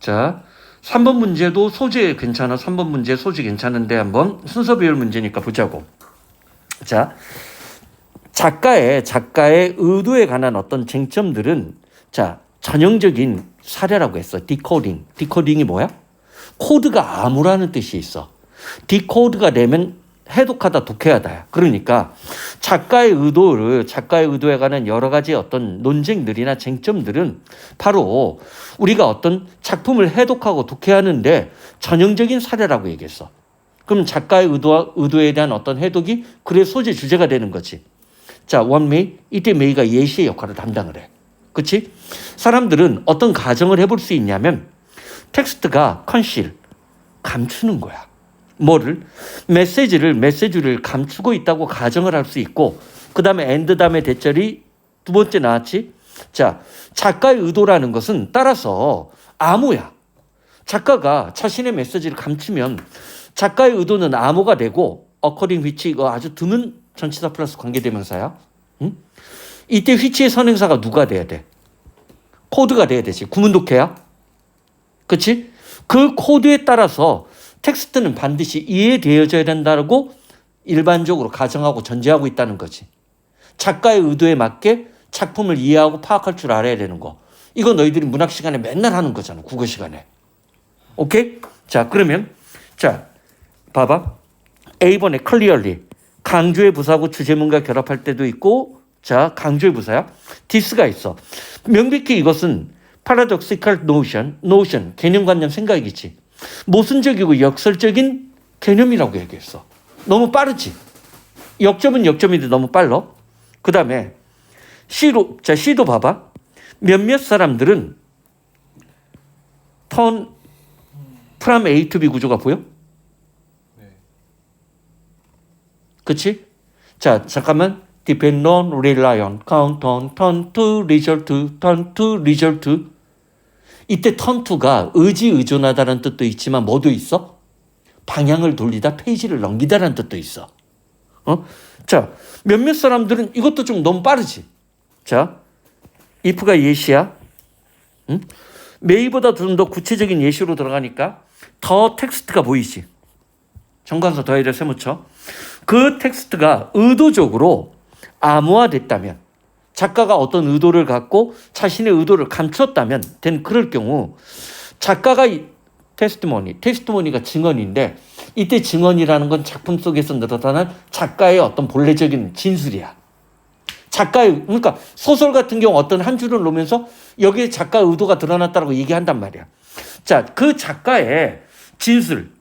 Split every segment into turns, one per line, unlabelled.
자, 3번 문제도 소재 괜찮아. 3번 문제 소재 괜찮은데 한번 순서 배열 문제니까 보자고. 자, 작가의 작가의 의도에 관한 어떤 쟁점들은 자 전형적인 사례라고 했어. 디코딩. 디코딩이 뭐야? 코드가 암호라는 뜻이 있어. 디코드가 되면 해독하다 독해하다야. 그러니까 작가의 의도를 작가의 의도에 관한 여러 가지 어떤 논쟁들이나 쟁점들은 바로 우리가 어떤 작품을 해독하고 독해하는데 전형적인 사례라고 얘기했어. 그럼 작가의 의도 의도에 대한 어떤 해독이 글의 소재 주제가 되는 거지. 자, 원메이 이때 메이가 예시의 역할을 담당을 해. 그렇지? 사람들은 어떤 가정을 해볼 수 있냐면 텍스트가 컨실 감추는 거야. 뭐를 메시지를 메시지를 감추고 있다고 가정을 할 수 있고 그 다음에 엔드 다음에 대절이 두 번째 나왔지. 자, 작가의 의도라는 것은 따라서 암호야. 작가가 자신의 메시지를 감추면 작가의 의도는 암호가 되고 어커링 위치 이거 아주 드문 전치사 플러스 관계대명사야. 응? 이때 위치의 선행사가 누가 돼야 돼? 코드가 돼야 되지. 구문독해야. 그치? 그 코드에 따라서 텍스트는 반드시 이해되어져야 된다고 일반적으로 가정하고 전제하고 있다는 거지. 작가의 의도에 맞게 작품을 이해하고 파악할 줄 알아야 되는 거. 이거 너희들이 문학 시간에 맨날 하는 거잖아. 국어 시간에. 오케이? 자, 그러면 자, 봐봐. A번에 clearly 강조의 부사고 주제문과 결합할 때도 있고 자, 강조의 부사야. this가 있어. 명백히 이것은 paradoxical notion, notion, 개념 관념 생각이지. 모순적이고 역설적인 개념이라고 얘기했어. 너무 빠르지. 역점은 역점인데 너무 빨라. 그 다음에 C로 자 C도 봐봐. 몇몇 사람들은 턴 프람 A B 구조가 보여?
네.
그치? 자 잠깐만 depend on, rely on, count on, turn to, result turn to, result 이때 to가 의지 의존하다는 뜻도 있지만 뭐도 있어? 방향을 돌리다 페이지를 넘기다라는 뜻도 있어. 어? 자, 몇몇 사람들은 이것도 좀 너무 빠르지. 자, if가 예시야. 응? 메이보다 좀 더 구체적인 예시로 들어가니까 더 텍스트가 보이지. 정관사 더해를 세무쳐. 그 텍스트가 의도적으로 암호화됐다면 작가가 어떤 의도를 갖고 자신의 의도를 감췄다면 된 그럴 경우 작가가 이 테스트모니, 테스트모니가 증언인데 이때 증언이라는 건 작품 속에서 나타난 작가의 어떤 본래적인 진술이야. 작가의 그러니까 소설 같은 경우 어떤 한 줄을 놓으면서 여기에 작가의 의도가 드러났다고 얘기한단 말이야. 자, 그 작가의 진술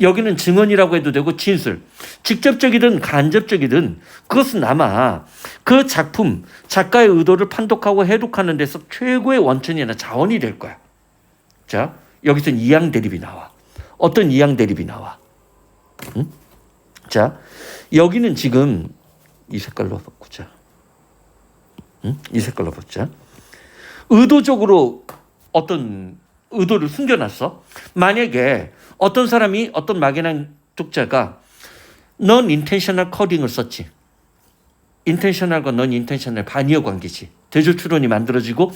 여기는 증언이라고 해도 되고 진술 직접적이든 간접적이든 그것은 아마 그 작품 작가의 의도를 판독하고 해독하는 데서 최고의 원천이나 자원이 될 거야. 자, 여기서는 이양 대립이 나와. 어떤 이양 대립이 나와? 응? 자, 여기는 지금 이 색깔로 바꾸자. 응? 이 색깔로 바꾸자. 의도적으로 어떤 의도를 숨겨놨어. 만약에 어떤 사람이 어떤 막연한 독자가 non intentional coding을 썼지. intentional과 non intentional 반이어 관계지. 대조 추론이 만들어지고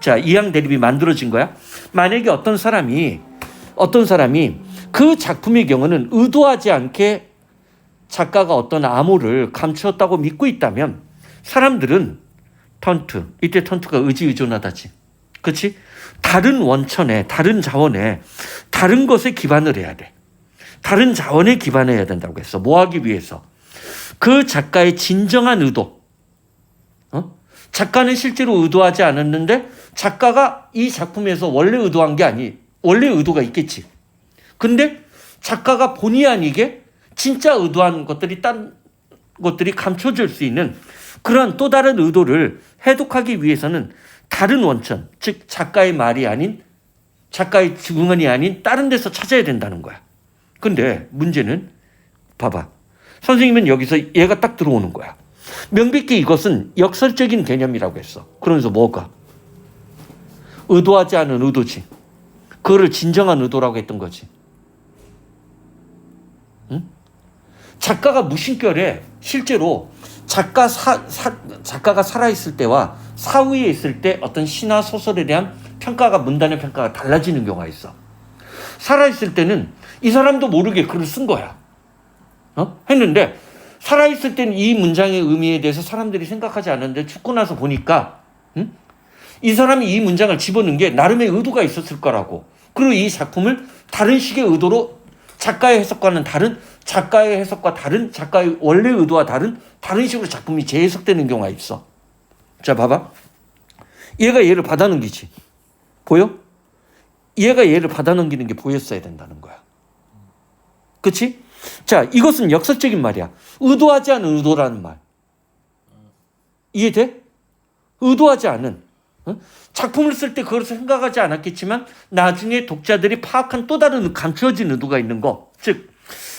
자 이양 대립이 만들어진 거야. 만약에 어떤 사람이 어떤 사람이 그 작품의 경우는 의도하지 않게 작가가 어떤 암호를 감추었다고 믿고 있다면 사람들은 턴투 이때 턴투가 의지 의존하다지. 그렇지? 다른 원천에 다른 자원에 다른 것에 기반을 해야 돼. 다른 자원에 기반해야 된다고 했어. 뭐 하기 위해서? 그 작가의 진정한 의도. 어? 작가는 실제로 의도하지 않았는데 작가가 이 작품에서 원래 의도한 게 아니, 원래 의도가 있겠지. 근데 작가가 본의 아니게 진짜 의도한 것들이 딴 것들이 감춰질 수 있는 그런 또 다른 의도를 해독하기 위해서는 다른 원천, 즉 작가의 말이 아닌 작가의 증언이 아닌 다른 데서 찾아야 된다는 거야. 근데 문제는 봐봐. 선생님은 여기서 얘가 딱 들어오는 거야. 명백히 이것은 역설적인 개념이라고 했어. 그러면서 뭐가? 의도하지 않은 의도지. 그거를 진정한 의도라고 했던 거지. 응? 작가가 무심결에 실제로 작가 사, 사, 작가가 살아있을 때와 사후에 있을 때 어떤 시나 소설에 대한 평가가 문단의 평가가 달라지는 경우가 있어. 살아있을 때는 이 사람도 모르게 글을 쓴 거야. 어? 했는데 살아있을 때는 이 문장의 의미에 대해서 사람들이 생각하지 않았는데 죽고 나서 보니까 응? 이 사람이 이 문장을 집어넣은 게 나름의 의도가 있었을 거라고. 그리고 이 작품을 다른 식의 의도로 작가의 해석과는 다른 작가의 해석과 다른 작가의 원래 의도와 다른 다른 식으로 작품이 재해석되는 경우가 있어. 자, 봐봐. 얘가 얘를 받아넘기지. 보여? 얘가 얘를 받아넘기는 게 보였어야 된다는 거야. 그치? 자, 이것은 역설적인 말이야. 의도하지 않은 의도라는 말. 이해돼? 의도하지 않은. 어? 작품을 쓸 때 그걸 생각하지 않았겠지만 나중에 독자들이 파악한 또 다른 감추어진 의도가 있는 거. 즉,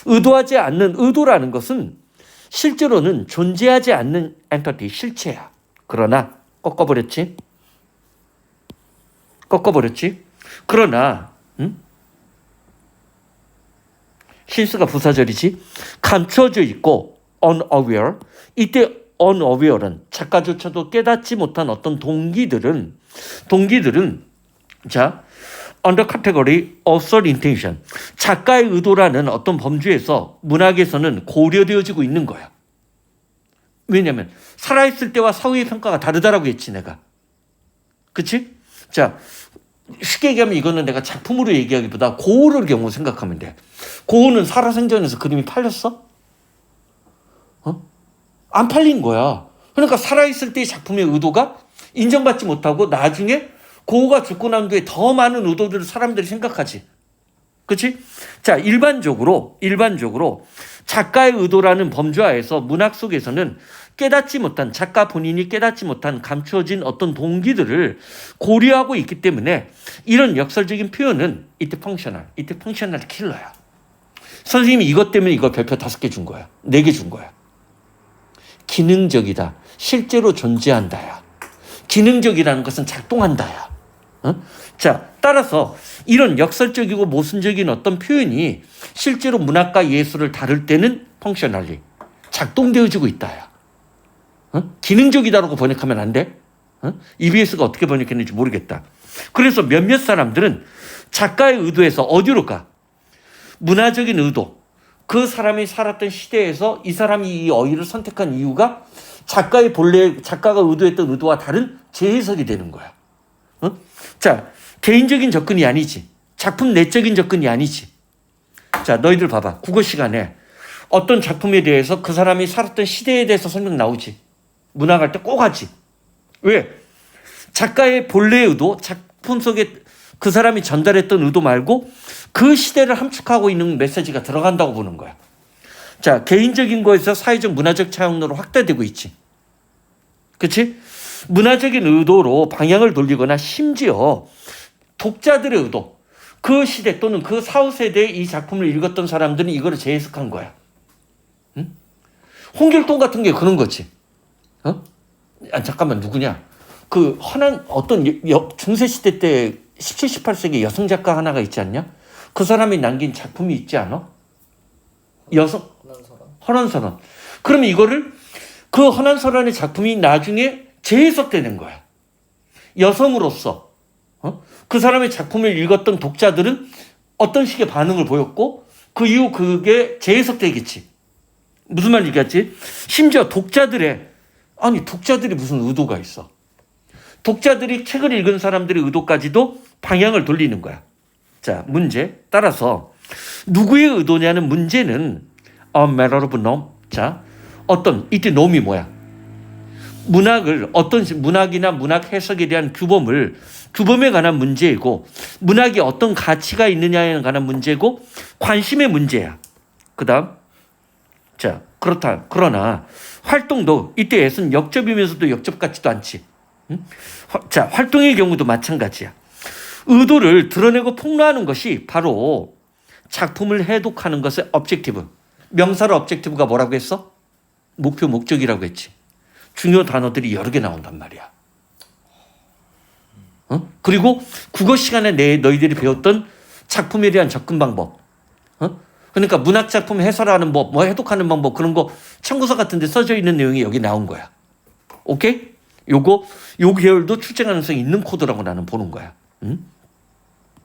의도하지 않는 의도라는 것은 실제로는 존재하지 않는 엔터티, 실체야. 그러나 꺾어버렸지? 꺾어버렸지? 그러나 음? 실수가 부사절이지 감추어져 있고 unaware 이때 unaware는 작가조차도 깨닫지 못한 어떤 동기들은 동기들은 자 under category 작가의 의도라는 어떤 범주에서 문학에서는 고려되어지고 있는 거야. 왜냐하면 살아있을 때와 사후의 평가가 다르다라고 했지 내가. 그치? 자 쉽게 얘기하면 이거는 내가 작품으로 얘기하기보다 고흐를 경우 생각하면 돼. 고흐는 살아생전에서 그림이 팔렸어? 어? 안 팔린 거야. 그러니까 살아있을 때의 작품의 의도가 인정받지 못하고 나중에 고흐가 죽고 난 뒤에 더 많은 의도들을 사람들이 생각하지. 그치? 자, 일반적으로, 일반적으로 작가의 의도라는 범주하에서 문학 속에서는 깨닫지 못한, 작가 본인이 깨닫지 못한 감추어진 어떤 동기들을 고려하고 있기 때문에 이런 역설적인 표현은 이때 펑셔널, 이때 펑셔널 킬러야. 선생님이 이것 때문에 이거 별표 다섯 개 준 거야. 네 개 준 거야. 기능적이다. 실제로 존재한다야. 기능적이라는 것은 작동한다야. 어? 자, 따라서 이런 역설적이고 모순적인 어떤 표현이 실제로 문학과 예술을 다룰 때는 펑셔널리 작동되어지고 있다야. 어? 기능적이다라고 번역하면 안 돼? 어? EBS가 어떻게 번역했는지 모르겠다. 그래서 몇몇 사람들은 작가의 의도에서 어디로 가? 문화적인 의도. 그 사람이 살았던 시대에서 이 사람이 이 어휘를 선택한 이유가 작가의 본래 작가가 의도했던 의도와 다른 재해석이 되는 거야. 어? 자, 개인적인 접근이 아니지. 작품 내적인 접근이 아니지. 자, 너희들 봐봐. 국어 시간에 어떤 작품에 대해서 그 사람이 살았던 시대에 대해서 설명 나오지. 문학할 때 꼭 하지. 왜? 작가의 본래 의도, 작품 속에 그 사람이 전달했던 의도 말고 그 시대를 함축하고 있는 메시지가 들어간다고 보는 거야. 자, 개인적인 거에서 사회적 문화적 차용로로 확대되고 있지. 그치? 문화적인 의도로 방향을 돌리거나 심지어 독자들의 의도, 그 시대 또는 그 사후 세대의 이 작품을 읽었던 사람들은 이거를 재해석한 거야. 응? 홍길동 같은 게 그런 거지. 어? 아, 잠깐만, 누구냐? 그 허난 어떤 여, 중세 시대 때 17, 18세기 여성 작가 하나가 있지 않냐? 그 사람이 남긴 작품이 있지 않아? 여성 허난설원. 그러면 이거를 그 허난설원의 작품이 나중에 재해석되는 거야. 여성으로서 어? 그 사람의 작품을 읽었던 독자들은 어떤 식의 반응을 보였고 그 이후 그게 재해석되겠지. 무슨 말 얘기했지? 심지어 독자들의 아니 독자들이 무슨 의도가 있어? 독자들이 책을 읽은 사람들의 의도까지도 방향을 돌리는 거야. 자, 문제. 따라서 누구의 의도냐는 문제는 a matter of norm. 자, 어떤 이때 놈이 뭐야? 문학을 어떤 문학이나 문학 해석에 대한 규범을 규범에 관한 문제이고 문학이 어떤 가치가 있느냐에 관한 문제고 관심의 문제야. 그다음 자 그렇다 그러나 활동도 이때 애는 역접이면서도 역접 같지도 않지. 응? 자 활동의 경우도 마찬가지야. 의도를 드러내고 폭로하는 것이 바로 작품을 해독하는 것의 objective. 명사로 objective가 뭐라고 했어? 목표 목적이라고 했지. 중요 단어들이 여러 개 나온단 말이야. 어? 그리고 국어 시간에 내 너희들이 배웠던 작품에 대한 접근 방법. 어? 그러니까 문학 작품 해설하는 법, 뭐 해독하는 방법 그런 거 참고서 같은 데 써져 있는 내용이 여기 나온 거야. 오케이? 요거 요 계열도 출제 가능성이 있는 코드라고 나는 보는 거야. 응?